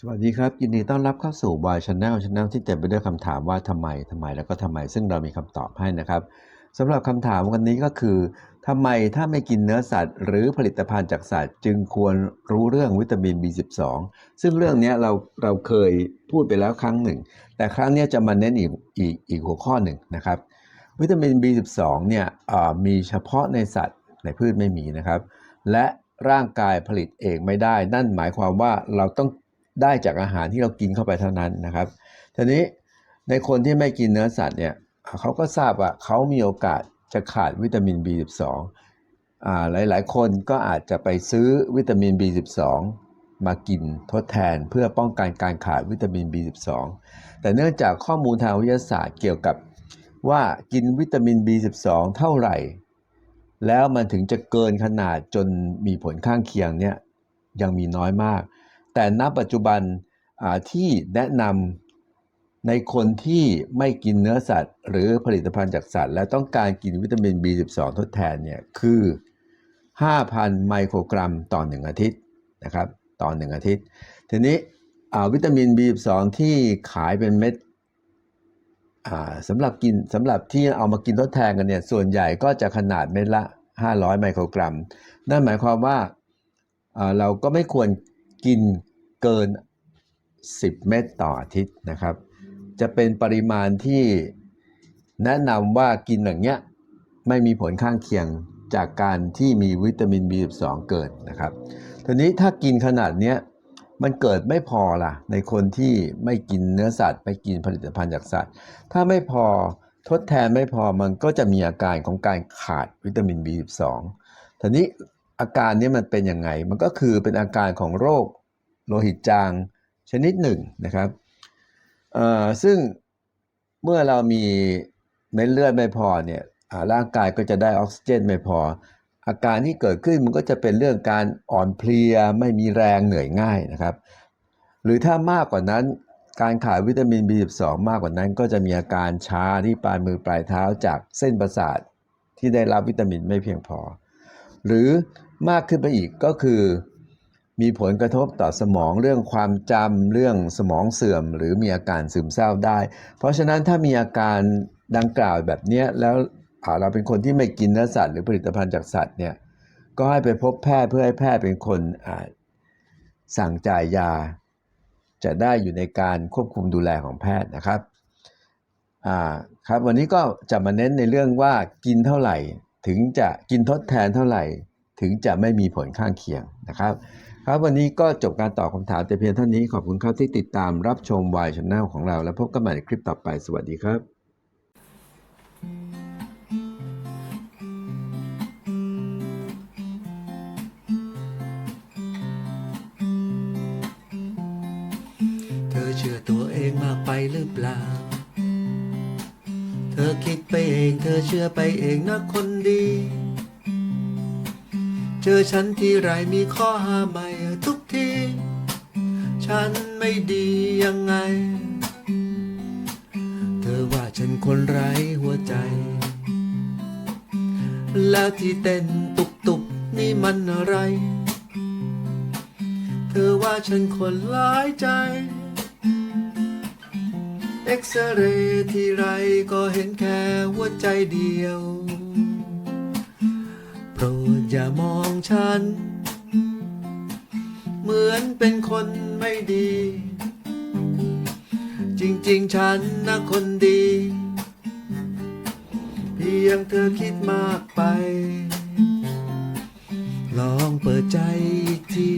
สวัสดีครับ ยินดีต้อนรับเข้าสู่ Why Channel Channel ที่เต็มไปด้วยคำถามว่าทำไมทำไมแล้วก็ทำไม ซึ่งเรามีคำตอบให้นะครับสำหรับคำถามวันนี้ก็คือทำไมถ้าไม่กินเนื้อสัตว์ หรือผลิตภัณฑ์จากสัตว์ จึงควรรู้เรื่องวิตามิน B12 ซึ่งเรื่องนี้เราเราเคยพูดไปแล้วครั้งหนึ่ง แต่ครั้งนี้จะมาเน้นอีกอีกอีกหัวข้อหนึ่งนะครับ วิตามิน B12 เนี่ยมีเฉพาะในสัตว์ในพืชไม่มีนะครับ และร่างกายผลิตเองไม่ได้ นั่นหมายความว่าเราต้อง ได้จากอาหารที่เรากินเข้าไปเท่านั้นนะครับทีนี้ในคนที่ไม่กินเนื้อสัตว์เนี่ยเขาก็ทราบว่าเขามีโอกาสจะขาดวิตามิน B12 อ่าหลาย ๆ คนก็อาจจะไปซื้อวิตามิน B12 มากินทดแทนเพื่อป้องกันการขาดวิตามิน B12 แต่เนื่องจากข้อมูลทางวิทยาศาสตร์เกี่ยวกับว่ากินวิตามิน B12 เท่าไหร่ แล้วมันถึงจะเกินขนาดจนมีผลข้างเคียงเนี่ยยังมีน้อยมาก แต่ณปัจจุบันที่แนะนำในคนที่ไม่กินเนื้อสัตว์ หรือผลิตภัณฑ์จากสัตว์ และต้องการกินวิตามิน B12 ทดแทนเนี่ยคือ 5,000 ไมโครกรัมต่อ 1 อาทิตย์นะครับต่อ 1 อาทิตย์ ทีนี้วิตามิน B12 ที่ขายเป็นเม็ดสำหรับกินสำหรับที่เอามากินทดแทนกันเนี่ยส่วนใหญ่ก็จะขนาดเม็ดละ 500 ไมโครกรัม นั่นหมายความว่าเราก็ไม่ควร กินเกิน 10 เม็ดต่ออาทิตย์นะครับ จะเป็นปริมาณที่แนะนำว่ากินอย่างเงี้ยไม่มีผลข้างเคียงจากการที่มีวิตามิน B12 เกิดนะครับทีนี้ถ้ากินขนาดเนี้ยมันเกิดไม่พอล่ะ ในคนที่ไม่กินเนื้อสัตว์ไม่กินผลิตภัณฑ์จากสัตว์ ถ้าไม่พอทดแทนไม่พอมันก็จะมีอาการของการขาดวิตามิน B12 ทีนี้ อาการนี้มันเป็นยังไง มันก็คือเป็นอาการของโรคโลหิตจางชนิดหนึ่งนะครับซึ่งเมื่อเรามีเม็ดเลือดไม่พอเนี่ยร่างกายก็จะได้ออกซิเจนไม่พอ อาการที่เกิดขึ้นมันก็จะเป็นเรื่องการอ่อนเพลียไม่มีแรงเหนื่อยง่ายนะครับ หรือถ้ามากกว่านั้นการขาดวิตามิน B12 มากกว่านั้นก็จะมีอาการชาที่ปลายมือปลายเท้าจากเส้นประสาทที่ได้รับวิตามินไม่เพียงพอ หรือ มากขึ้นไปอีกก็คือ มีผลกระทบต่อสมองเรื่องความจำเรื่องสมองเสื่อม หรือมีอาการซึมเศร้าได้ เพราะฉะนั้นถ้ามีอาการดังกล่าวแบบนี้แล้วเราเป็นคนที่ไม่กินเนื้อสัตว์หรือผลิตภัณฑ์จากสัตว์เนี่ยก็ให้ไปพบแพทย์เพื่อให้แพทย์เป็นคนสั่งจ่ายยา จะได้อยู่ในการควบคุมดูแลของแพทย์นะครับอ่าครับวันนี้ก็จะมาเน้นในเรื่องว่ากินเท่าไหร่ ถึงจะกินทดแทนเท่าไหร่ ถึงจะไม่มีผลข้างเคียงนะครับ ครับวันนี้ก็จบการตอบคำถามแต่เพียงเท่านี้ขอบคุณครับที่ติดตามรับชม Y Channel ของเรา แล้วพบกันใหม่ในคลิปต่อไปสวัสดีครับเธอเชื่อตัวเองมากไปหรือเปล่า เธอคิดไปเอง เธอเชื่อไปเองนะคนดี เจอฉันที่ไรมีข้อห้ามใหม่ทุกที ฉันไม่ดียังไง เธอว่าฉันคนไร้หัวใจ แล้วที่เต้นตุกตุกนี่มันอะไร เธอว่าฉันคนร้ายใจ เอ็กซเรย์ที่ไรก็เห็นแค่หัวใจเดียว โปรดอย่ามองฉัน เหมือนเป็นคนไม่ดี จริงๆฉันนะคนดี เพียงเธอคิดมากไป ลองเปิดใจอีกที